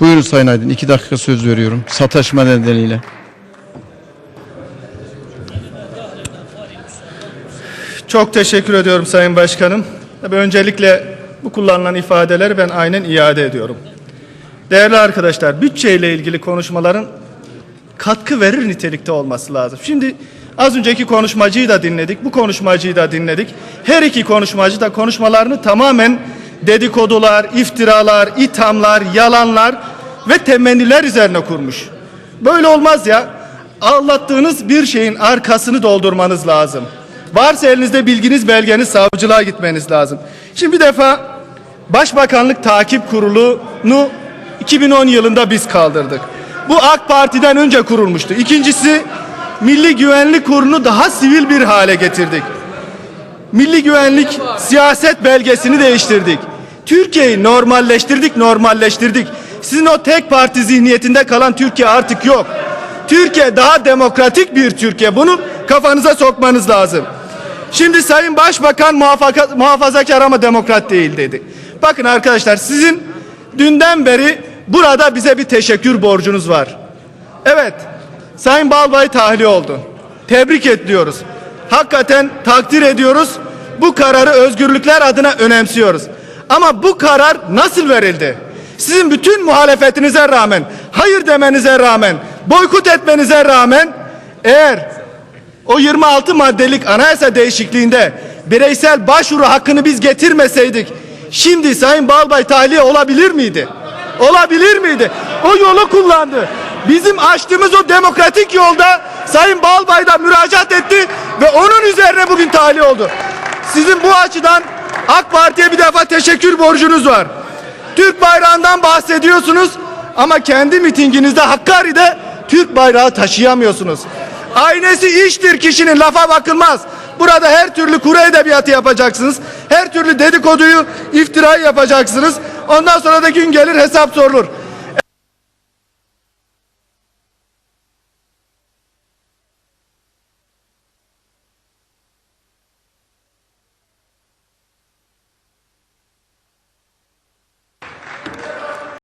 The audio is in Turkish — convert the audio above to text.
Buyurun Sayın Aydın. iki dakika söz veriyorum. Sataşma nedeniyle. Çok teşekkür ediyorum Sayın Başkanım. Tabii öncelikle bu kullanılan ifadeleri ben aynen iade ediyorum. Değerli arkadaşlar, bütçeyle ilgili konuşmaların katkı verir nitelikte olması lazım. Şimdi az önceki konuşmacıyı da dinledik, bu konuşmacıyı da dinledik. Her iki konuşmacı da konuşmalarını tamamen dedikodular, iftiralar, ithamlar, yalanlar ve temenniler üzerine kurmuş. Böyle olmaz ya. Anlattığınız bir şeyin arkasını doldurmanız lazım. Varsa elinizde bilginiz, belgeniz savcılığa gitmeniz lazım. Şimdi bir defa Başbakanlık Takip Kurulu'nu 2010 yılında biz kaldırdık. Bu AK Parti'den önce kurulmuştu. İkincisi Milli Güvenlik Kurulu'nu daha sivil bir hale getirdik. Milli Güvenlik siyaset belgesini değiştirdik. Türkiye'yi normalleştirdik, normalleştirdik. Sizin o tek parti zihniyetinde kalan Türkiye artık yok. Türkiye daha demokratik bir Türkiye. Bunu kafanıza sokmanız lazım. Şimdi Sayın Başbakan muhafaka, muhafazakar ama demokrat değil dedi. Bakın arkadaşlar sizin dünden beri burada bize bir teşekkür borcunuz var. Evet, Sayın Balbay tahliye oldu. Tebrik ediyoruz. Hakikaten takdir ediyoruz. Bu kararı özgürlükler adına önemsiyoruz. Ama bu karar nasıl verildi? Sizin bütün muhalefetinize rağmen, hayır demenize rağmen, boykot etmenize rağmen eğer o 26 maddelik anayasa değişikliğinde bireysel başvuru hakkını biz getirmeseydik şimdi Sayın Balbay tahliye olabilir miydi? Olabilir miydi? O yolu kullandı. Bizim açtığımız o demokratik yolda Sayın Balbay da müracaat etti ve onun üzerine bugün tahliye oldu. Sizin bu açıdan AK Parti'ye bir defa teşekkür borcunuz var. Türk bayrağından bahsediyorsunuz ama kendi mitinginizde Hakkari'de Türk bayrağı taşıyamıyorsunuz. Aynesi iştir kişinin lafa bakılmaz. Burada her türlü kuru edebiyatı yapacaksınız. Her türlü dedikoduyu, iftirayı yapacaksınız. Ondan sonra da gün gelir hesap sorulur.